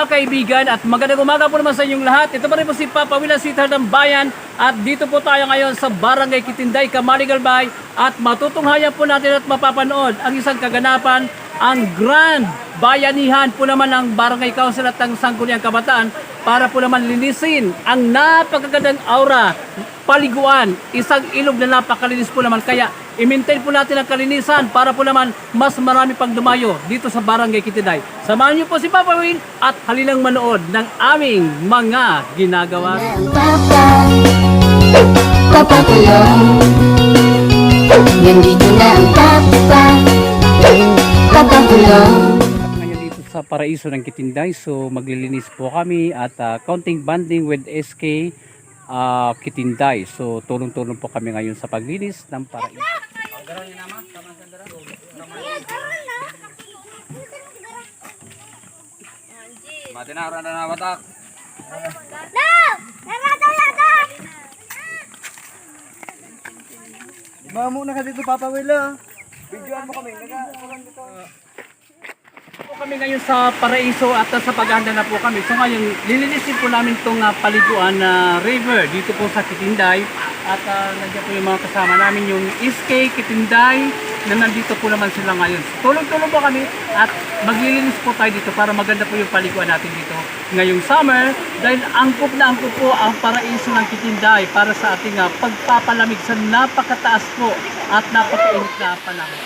mga kaibigan at magandang umaga po naman sa inyong lahat. Ito pa rin po si Papa Willa Sitar ng Bayan at dito po tayo ngayon sa Barangay Kitinday, Camaligalbay at matutunghayan po natin at mapapanood ang isang kaganapan, ang Grand Bayanihan po naman ng Barangay Council at ng Sangguniang Kabataan para po naman linisin ang napakagandang aura, paliguan, isang ilog na napakalinis po naman. Kaya i-maintain po natin ang kalinisan para po naman mas marami pang dumayo dito sa Barangay Kitiday. Samahan niyo po si Papa Will at halinang manood ng aming mga ginagawa. Papa, Papa Kulong Nandito na ang Papa, Papa Kulong Ngayon dito sa Paraiso ng Kitinday, so maglilinis po kami at ah, counting banding with SK ah, Kitinday. So tulong-tulong po kami ngayon sa paglinis ng Paraiso. Mati na, randa na batak. Mga muna ka dito, Papa Willa. Videoan mo kami. Naga, po kami ngayon sa Paraiso at uh, sa paghahanda na po kami. So ngayon, lilinisin po namin itong uh, paliguan na river dito po sa Kitinday. At uh, nandiyan po yung mga kasama namin, yung SK Kitinday na nandito po naman sila ngayon. Tulong-tulong po kami at maglilinis po tayo dito para maganda po yung paliguan natin dito ngayong summer dahil angkop na angkop po ang Paraiso ng Kitinday para sa ating uh, pagpapalamig sa napakataas po at napakainit na panahon.